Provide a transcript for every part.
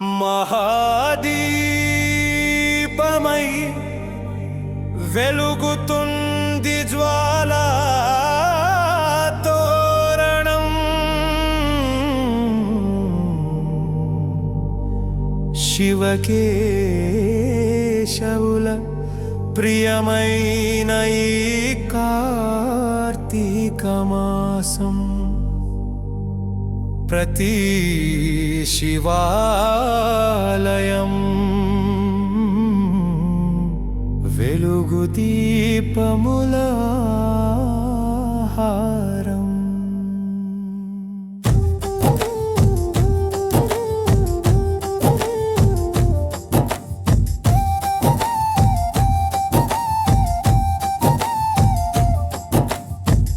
మహాదీపమై వెలుగుతుంది జ్వాల తోరణం. శివకేశవుల ప్రియమైన ఈ కార్తీకమాసం ప్రతి శివాలయం వెలుగు దీపముల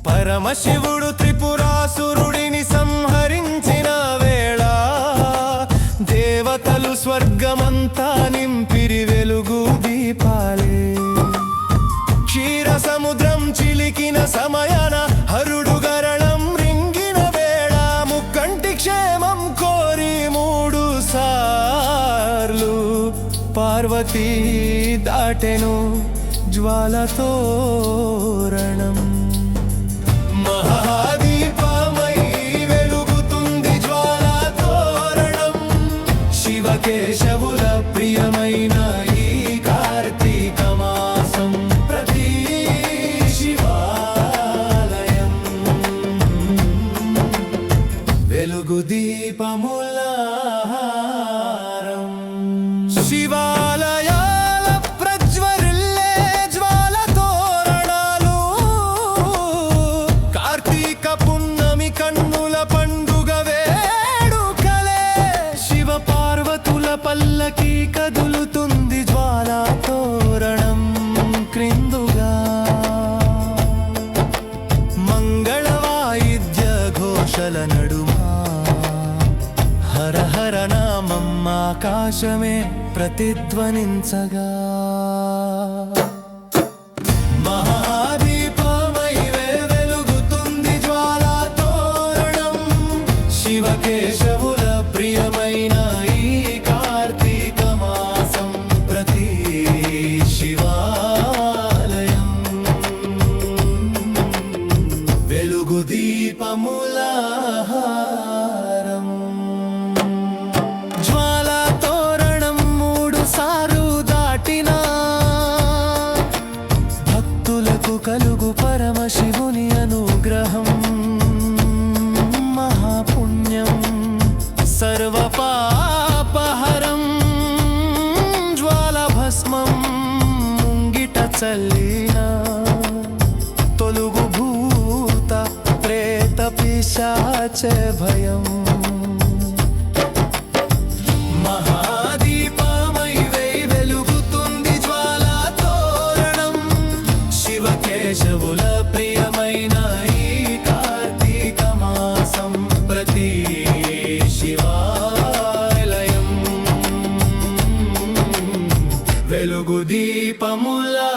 పరమశివుడు త్రిపురాసురుడి పార్వతీ దాటెను జ్వాలతోరణం మహాదీపమై వెలుగుతుంది జ్వాలతోరణం శివకేశవుల ప్రియమైన ఈ కార్తీక మాసం ప్రతి శివాలయం. వెలుగు దీపముల శివాలయాల ప్రజ్వరిల్లే జ్వాల తోరణాలు. కార్తీక పున్నమి కన్నుల పండుగ వేడుకలే. శివ పార్వతుల పల్లకి కదులుతుంది జ్వాల తోరణం క్రిందుగా. మంగళ వాయిద్య ఘోషల నడు ఆకాశమే ప్రతిధ్వనించగా. మహాదీపమై వెలుగుతుంది జ్వాలా తోరణం శివకేశవుల ప్రియమైన ఈ కార్తీక మాసం ప్రతి శివాలయం. వెలుగు దీపములా మనకు కలుగు పరమశివుని అనుగ్రహం. మహాపుణ్యం సర్వ పాపహరం జ్వాల భస్మం ముంగిట చల్లిన తొలుగు భూత ప్రేత పిశాచ భయం. వెలుగు దీపములా